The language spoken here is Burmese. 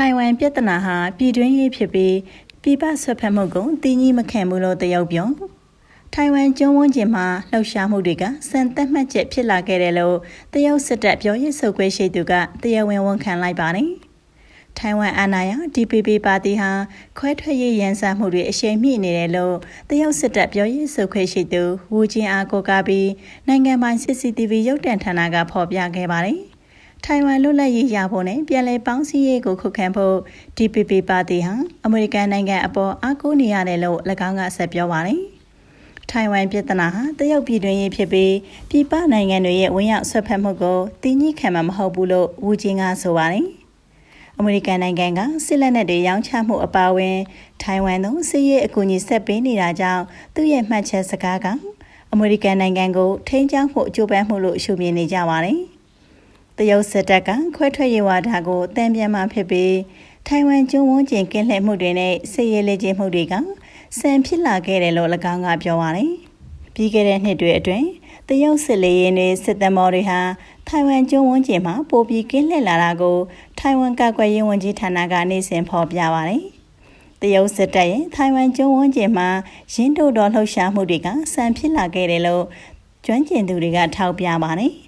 ထိုင်ဝမ်ပြဿနာဟာပြည်တွင်းရေးဖြစ်ပြီးပြည်ပဆွတ်ဖက်မှုကိုတင်းကြီးမခံဘူးလို့တရုတ်ပြောထိုင်ဝမ်ကျွန်းဝန်းကျင်မှာလှုပ်ရှားမှုတွေကစံသက်မှတ်ချက်ဖြစ်လာခဲ့တယ်လို့တရုတ်စစ်တပ်ပြောရေးဆိုခွင့်ရှိသူကတရားဝင်ဝန်ခံလိုက်ပါတယ်။ထိုင်ဝမ်အာဏာရ DPP ပါတီဟာခွဲထွက်ရေးရန်စမှုတွေအရှိန်မြင့်နေတယ်လို့တရုတ်စစ်တပ်ပြောရေးဆိုခွင့်ရှိသူဝူကျင်အားကိုကားပြီးနိုင်ငံပိုင် CCTV ရုပ်တံဌာနကဖော်ပြခဲ့ပါတယ်။ ထိုင်ဝမ်လွတ်လပ်ရေးရဖို့နဲ့ပြည်လဲပေါင်းစည်းရေးကိုခုခံဖို့ DPP ပါတီဟာအမေရိကန်နိုင်ငံအပေါ်အားကိုးနေရတယ်လို့၎င်းကဆက်ပြောပါတယ်။ထိုင်ဝမ်ပြည်ထနာဟာတရုတ်ပြည်တွင်းရေးဖြစ်ပြီးပြည်ပနိုင်ငံတွေရဲ့ဝင်ရောက်ဆွတ်ဖက်မှုကိုတင်းကြီးခံမှာမဟုတ်ဘူးလို့ဝူချင်းကဆိုပါတယ်။အမေရိကန်နိုင်ငံကစစ်လက်နက်တွေရောင်းချမှုအပါအဝင် ထိုင်ဝမ်သို့စစ်ရေးအကူအညီဆက်ပေးနေတာကြောင့်သူ့ရဲ့မှတ်ချက်စကားကအမေရိကန်နိုင်ငံကိုထိန်းချောင်းမှုအကျိုးပန်းမှုလို့ရှုမြင်နေကြပါတယ်။ တရုတ်စစ်တပ်ကခွဲထွက်ရေးဝါဒကိုတန်ပြန်မှဖြစ်ပြီးထိုင်ဝမ်ကျွန်းဝန်းကျင်ကင်းလှည့်မှုတွေနဲ့စစ်ရေးလေ့ကျင့်မှုတွေကဆန်ဖြစ်လာခဲ့တယ်လို့၎င်းကပြောပါတယ်။ပြီးခဲ့တဲ့နှစ်တွေအတွင်းတရုတ်စစ်လေယာဉ်တွေစစ်သမောတွေဟာထိုင်ဝမ်ကျွန်းဝန်းကျင်မှာပိုပြီးကင်းလှည့်လာတာကိုထိုင်ဝမ်ကာကွယ်ရေးဝန်ကြီးဌာနကနေ့စဉ်ဖော်ပြပါတယ်။တရုတ်စစ်တပ်ရဲ့ထိုင်ဝမ်ကျွန်းဝန်းကျင်မှာရင်းတို့တော်လှုပ်ရှားမှုတွေကဆန်ဖြစ်လာခဲ့တယ်လို့ကျွမ်းကျင်သူတွေကထောက်ပြပါတယ်။